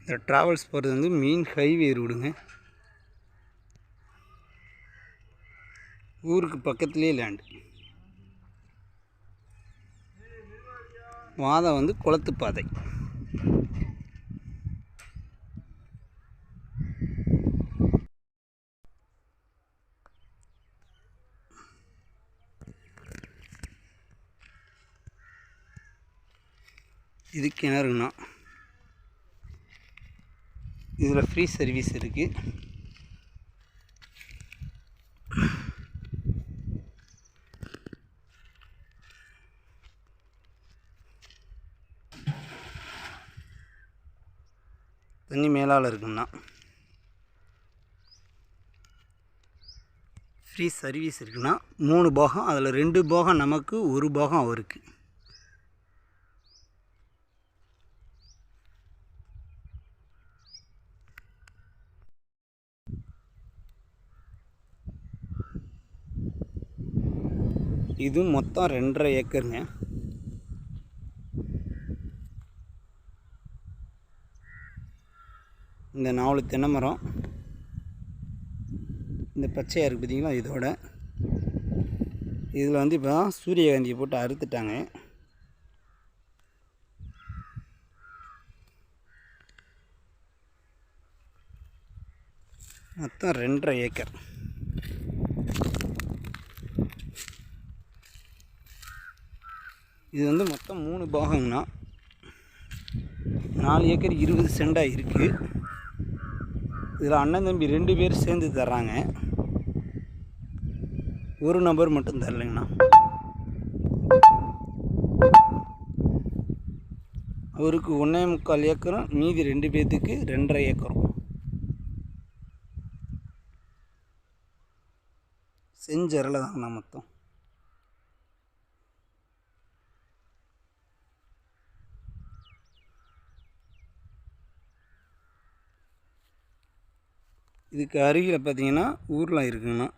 இந்த ட்ராவல்ஸ் போகிறது வந்து மெயின் ஹைவே ரோடுங்க ஊருக்கு பக்கத்துலேயே லேண்டு வாதம் வந்து குளத்துப்பாதை இது கிணறுங்கண்ணா. இதில் ஃப்ரீ சர்வீஸ் இருக்குது தண்ணி மேலால் இருக்குங்கண்ணா. ஃப்ரீ சர்வீஸ் இருக்குண்ணா மூணு போகம் அதில் ரெண்டு போகம் நமக்கு ஒரு போகம் அவருக்கு. இது மொத்தம் ரெண்டரை ஏக்கருங்க. இந்த நாலு தென்னை மரம் இந்த பச்சையாக இருக்குது பார்த்தீங்களா இதோட. இதில் வந்து இப்போ தான் சூரியகாந்தியை போட்டு அறுத்துட்டாங்க. மொத்தம் ரெண்டரை ஏக்கர். இது வந்து மொத்தம் மூணு பாகங்கண்ணா நாலு ஏக்கர் இருபது சென்டாக இருக்குது இதில் அண்ணன் தம்பி ரெண்டு பேர் சேர்ந்து தர்றாங்க. ஒரு நபர் மட்டும் தரலைங்கண்ணா. அவருக்கு ஒன்றே முக்கால் ஏக்கரும் மீதி ரெண்டு பேர்த்துக்கு ரெண்டரை ஏக்கரும். செஞ்சரில் தாங்கண்ணா மொத்தம். இதுக்கு அருகில் பார்த்தீங்கன்னா ஊர்லாம் இருக்குங்கண்ணா.